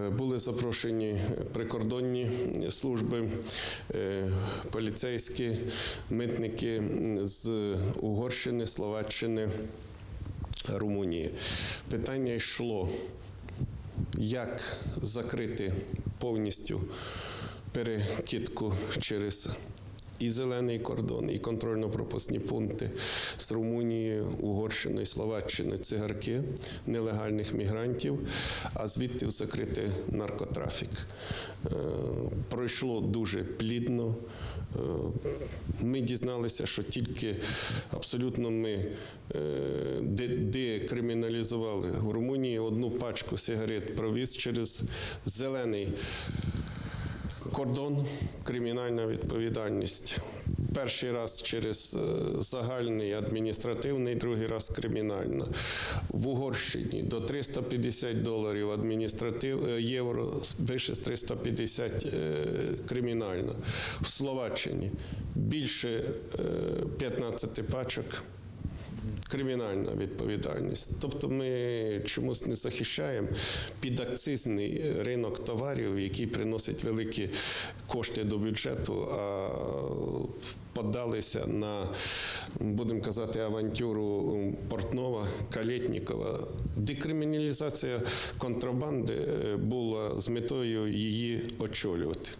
Були запрошені прикордонні служби, е, поліцейські, митники з Угорщини, Словаччини, Румунії. Питання йшло, як закрити повністю перекидку через і зелений кордон, і контрольно-пропускні пункти з Румунією, Угорщиною, Словаччиною, цигарки нелегальних мігрантів, а звідти закрити наркотрафік. Е, Пройшло дуже плідно. Е, Ми дізналися, що тільки абсолютно ми е, де- декриміналізували в Румунії одну пачку сигарет провіз через зелений кордон, кримінальна відповідальність. Перший раз через е, загальний адміністративний, другий раз кримінальна. В Угорщині до 350 доларів адміністратив е, євро, вище 350 е, кримінальна. В Словаччині більше е, 15 пачок кримінальна відповідальність. Тобто ми чомусь не захищаємо підакцизний ринок товарів, який приносить великі кошти до бюджету, а подалися на, будемо казати, авантюру Портнова, Калєтнікова. Декриміналізація контрабанди е, була з метою її очолювати.